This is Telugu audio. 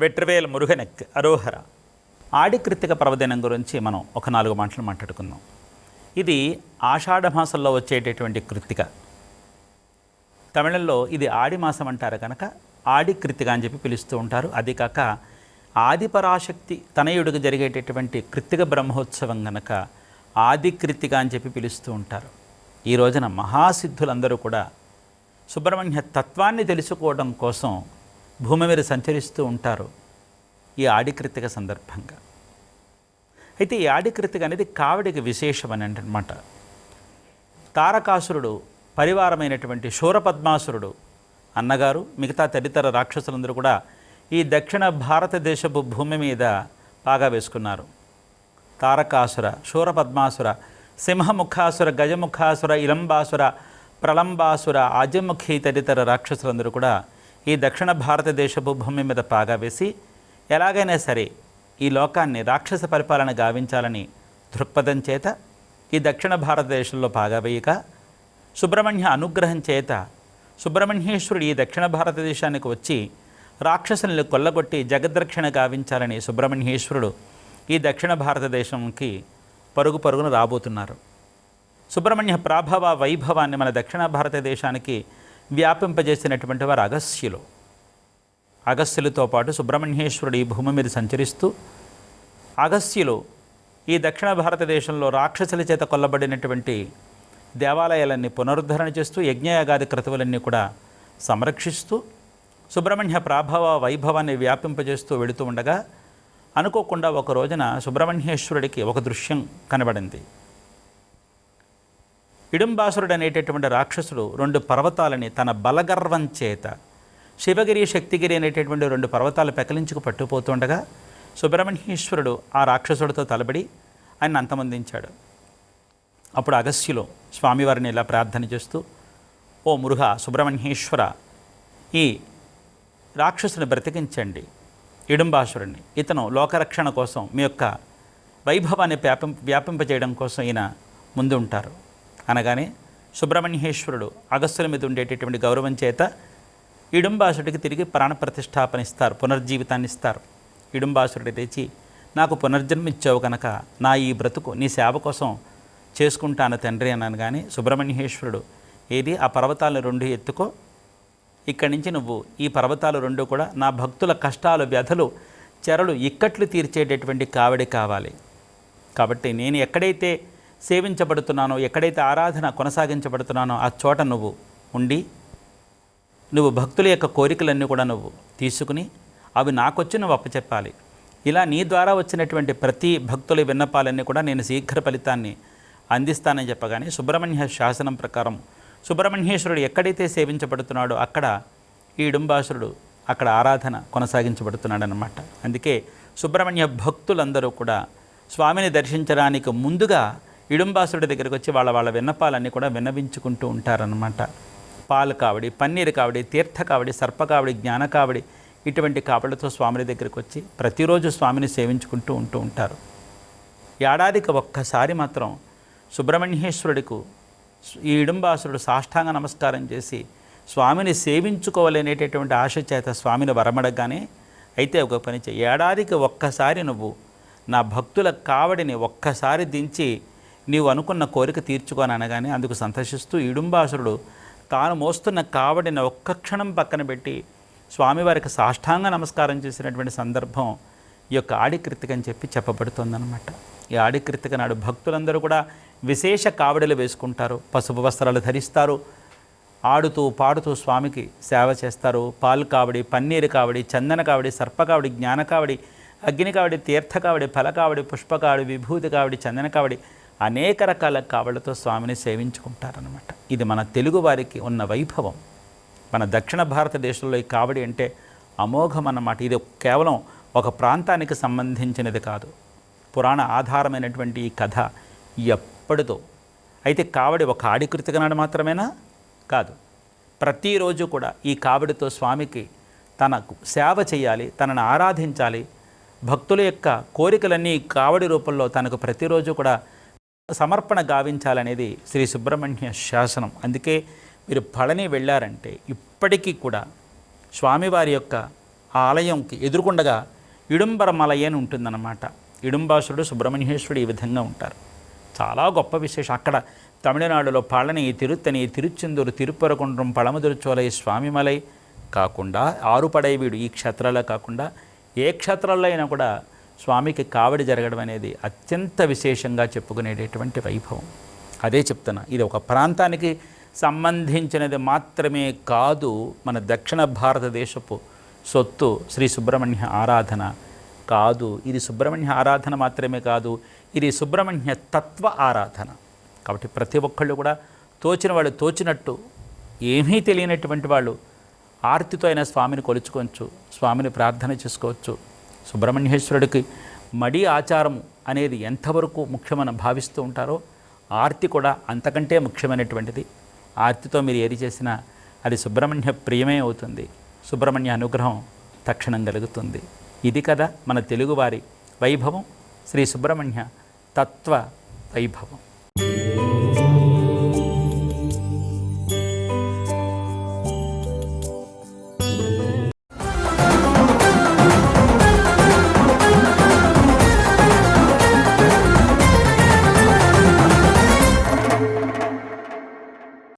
వెట్రవేల్ మురుగనెక్ అరోహర. ఆడి కృత్తిక పర్వదినం గురించి మనం ఒక నాలుగు మాటలు మాట్లాడుకుందాం. ఇది ఆషాఢ మాసంలో వచ్చేటటువంటి కృత్తిక తమిళంలో ఇది ఆడి మాసం అంటారు కనుక ఆడి అని చెప్పి పిలుస్తూ ఉంటారు. అది కాక ఆదిపరాశక్తి తనయుడికి జరిగేటటువంటి కృత్తిక బ్రహ్మోత్సవం గనక ఆది అని చెప్పి పిలుస్తూ ఉంటారు. ఈ రోజున మహాసిద్ధులందరూ కూడా సుబ్రహ్మణ్య తత్వాన్ని తెలుసుకోవడం కోసం భూమి మీద సంచరిస్తూ ఉంటారు ఈ ఆడికృతిక సందర్భంగా. అయితే ఈ ఆడికృతిక అనేది కావిడికి విశేషమని అనమాట తారకాసురుడు పరివారమైనటువంటి శూరపద్మాసురుడు అన్నగారు మిగతా తదితర రాక్షసులందరూ కూడా ఈ దక్షిణ భారతదేశపు భూమి మీద బాగా వేసుకున్నారు. తారకాసుర శూరపద్మాసుర సింహముఖాసుర గజముఖాసుర ఇలంబాసుర ప్రలంబాసుర ఆజముఖి తదితర రాక్షసులందరూ కూడా ఈ దక్షిణ భారతదేశపు భూమి మీద పాగా వేసి ఎలాగైనా సరే ఈ లోకాన్ని రాక్షస పరిపాలన గావించాలని దృక్పథం చేత ఈ దక్షిణ భారతదేశంలో పాగా వేయక సుబ్రహ్మణ్య అనుగ్రహం చేత సుబ్రహ్మణ్యేశ్వరుడు ఈ దక్షిణ భారతదేశానికి వచ్చి రాక్షసుల్ని కొల్లగొట్టి జగద్రక్షణ గావించాలని సుబ్రహ్మణ్యేశ్వరుడు ఈ దక్షిణ భారతదేశంకి పరుగు పరుగున రాబోతున్నారు. సుబ్రహ్మణ్య ప్రాభవ వైభవాన్ని మన దక్షిణ భారతదేశానికి వ్యాపింపజేసినటువంటి వారు అగస్యులు అగస్యులతో పాటు సుబ్రహ్మణ్యేశ్వరుడు ఈ భూమి మీద సంచరిస్తూ అగస్యులు ఈ దక్షిణ భారతదేశంలో రాక్షసుల చేత కొల్లబడినటువంటి దేవాలయాలన్నీ పునరుద్ధరణ చేస్తూ యజ్ఞయాగాది క్రతువులన్నీ కూడా సంరక్షిస్తూ సుబ్రహ్మణ్య ప్రాభవ వైభవాన్ని వ్యాపింపజేస్తూ వెళుతూ ఉండగా అనుకోకుండా ఒక రోజున సుబ్రహ్మణ్యేశ్వరుడికి ఒక దృశ్యం కనబడింది. ఇడుంబాసురుడు అనేటటువంటి రాక్షసుడు రెండు పర్వతాలని తన బలగర్వం చేత శివగిరి శక్తిగిరి అనేటటువంటి రెండు పర్వతాలు పెకలించుకు పట్టుపోతుండగా సుబ్రహ్మణ్యేశ్వరుడు ఆ రాక్షసుడితో తలబడి ఆయన అంతమందించాడు. అప్పుడు అగస్యులు స్వామివారిని ఇలా ప్రార్థన చేస్తూ ఓ మృగ సుబ్రహ్మణ్యేశ్వర ఈ రాక్షసుని బ్రతికించండి ఇడుంబాసురుణ్ణి. ఇతను లోకరక్షణ కోసం మీ యొక్క వైభవాన్ని వ్యాపింప వ్యాపింపజేయడం కోసం ఈయన ముందు ఉంటారు అనగానే సుబ్రహ్మణ్యేశ్వరుడు అగస్సుల మీద ఉండేటటువంటి గౌరవం చేత ఇడుంబాసుడికి తిరిగి ప్రాణప్రతిష్టాపన ఇస్తారు పునర్జీవితాన్ని ఇస్తారు. ఇడుంబాసురుడి తెచ్చి నాకు పునర్జన్మ ఇచ్చావు కనుక నా ఈ బ్రతుకు నీ సేవ కోసం చేసుకుంటాను తండ్రి అన్నాను కానీ సుబ్రహ్మణ్యేశ్వరుడు ఏది ఆ పర్వతాలను రెండు ఎత్తుకో ఇక్కడి నుంచి నువ్వు ఈ పర్వతాలు రెండు కూడా నా భక్తుల కష్టాలు వ్యధలు చెరలు ఇక్కట్లు తీర్చేటటువంటి కావడి కావాలి. కాబట్టి నేను ఎక్కడైతే సేవించబడుతున్నానో ఎక్కడైతే ఆరాధన కొనసాగించబడుతున్నానో ఆ చోట నువ్వు ఉండి నువ్వు భక్తుల యొక్క కోరికలన్నీ కూడా నువ్వు తీసుకుని అవి నాకొచ్చి నువ్వు అప్పచెప్పాలి. ఇలా నీ ద్వారా వచ్చినటువంటి ప్రతి భక్తుల విన్నపాలన్నీ కూడా నేను శీఘ్ర ఫలితాన్ని అందిస్తానని చెప్పగానే సుబ్రహ్మణ్య శాసనం ప్రకారం సుబ్రహ్మణ్యేశ్వరుడు ఎక్కడైతే సేవించబడుతున్నాడో అక్కడ ఈ ఇడుంబాసురుడు అక్కడ ఆరాధన కొనసాగించబడుతున్నాడు అనమాట అందుకే సుబ్రహ్మణ్య భక్తులందరూ కూడా స్వామిని దర్శించడానికి ముందుగా ఇడుంబాసుడి దగ్గరికి వచ్చి వాళ్ళ వాళ్ళ విన్నపాలన్నీ కూడా విన్నవించుకుంటూ ఉంటారనమాట పాలు కావడి పన్నీరు కావడి తీర్థ కావడి సర్ప కావడి జ్ఞాన కావడి ఇటువంటి కావడితో స్వామిని దగ్గరికి వచ్చి ప్రతిరోజు స్వామిని సేవించుకుంటూ ఉంటూ ఉంటారు. ఏడాదికి ఒక్కసారి మాత్రం సుబ్రహ్మణ్యేశ్వరుడికు ఈ ఇడుంబాసురుడు సాష్టాంగ నమస్కారం చేసి స్వామిని సేవించుకోవాలనేటటువంటి ఆశ చేత స్వామిని వరమడగానే అయితే ఒక పని చేయి. ఏడాదికి ఒక్కసారి నువ్వు నా భక్తుల కావడిని ఒక్కసారి దించి నీవు అనుకున్న కోరిక తీర్చుకొని అనగానే అందుకు సంతోషిస్తూ ఇడుంబాసురుడు తాను మోస్తున్న కావడిని ఒక్క క్షణం పక్కన పెట్టి స్వామివారికి సాష్టాంగ నమస్కారం చేసినటువంటి సందర్భం ఈ యొక్క ఆడికృతిక అని చెప్పి చెప్పబడుతుందన్నమాట. ఈ ఆడికృతిక నాడు భక్తులందరూ కూడా విశేష కావడిలు వేసుకుంటారు. పసుపు వస్త్రాలు ధరిస్తారు. ఆడుతూ పాడుతూ స్వామికి సేవ చేస్తారు. పాలు కావడి పన్నీరు కావడి చందన కావడి సర్ప కావడి జ్ఞాన కావడి అగ్ని కావడి తీర్థ కావడి ఫల కావడి పుష్ప కావడి విభూతి కావడి చందన కావడి అనేక రకాల కావళ్ళతో స్వామిని సేవించుకుంటారనమాట ఇది మన తెలుగు వారికి ఉన్న వైభవం. మన దక్షిణ భారతదేశంలో ఈ కావడి అంటే అమోఘం అన్నమాట. ఇది కేవలం ఒక ప్రాంతానికి సంబంధించినది కాదు. పురాణ ఆధారమైనటువంటి ఈ కథ ఎప్పటిదో. అయితే కావడి ఒక ఆడికృతిక నాడు మాత్రమేనా? కాదు. ప్రతిరోజు కూడా ఈ కావడితో స్వామికి తనకు సేవ చేయాలి తనను ఆరాధించాలి. భక్తుల యొక్క కోరికలన్నీ కావడి రూపంలో తనకు ప్రతిరోజు కూడా సమర్పణ గావించాలనేది శ్రీ సుబ్రహ్మణ్య శాసనం. అందుకే మీరు పళని వెళ్ళారంటే ఇప్పటికీ కూడా స్వామివారి యొక్క ఆలయంకి ఎదురుకుండగా ఇడుంబరమలయ అని ఉంటుందన్నమాట. ఇడుంబాసుడు సుబ్రహ్మణ్యేశ్వరుడు ఈ విధంగా ఉంటారు. చాలా గొప్ప విశేషం. అక్కడ తమిళనాడులో పళని తిరుత్తని తిరుచెందూరు తిరుపరకుండ్రం పళమదురుచోలై స్వామిమలై కాకుండా ఆరుపడైవీడు ఈ క్షేత్రాల్లో కాకుండా ఏ క్షేత్రాల్లో అయినా కూడా స్వామికి కావడి జరగడం అనేది అత్యంత విశేషంగా చెప్పుకునేటటువంటి వైభవం. అదే చెప్తున్నా ఇది ఒక ప్రాంతానికి సంబంధించినది మాత్రమే కాదు మన దక్షిణ భారతదేశపు సొత్తు శ్రీ సుబ్రహ్మణ్య ఆరాధన కాదు. ఇది సుబ్రహ్మణ్య ఆరాధన మాత్రమే కాదు ఇది సుబ్రహ్మణ్య తత్వ ఆరాధన. కాబట్టి ప్రతి ఒక్కళ్ళు కూడా తోచిన వాళ్ళు తోచినట్టు ఏమీ తెలియనటువంటి వాళ్ళు ఆర్తితో అయిన స్వామిని కొలుచుకోవచ్చు స్వామిని ప్రార్థన చేసుకోవచ్చు సుబ్రహ్మణ్యేశ్వరుడికి మడి ఆచారం అనేది ఎంతవరకు ముఖ్యమని భావిస్తూ ఉంటారో ఆర్తి కూడా అంతకంటే ముఖ్యమైనటువంటిది. ఆర్తితో మీరు ఏది చేసినా అది సుబ్రహ్మణ్య ప్రియమే అవుతుంది. సుబ్రహ్మణ్య అనుగ్రహం తక్షణం కలుగుతుంది. ఇది కదా మన తెలుగువారి వైభవం. శ్రీ సుబ్రహ్మణ్య తత్వ వైభవం.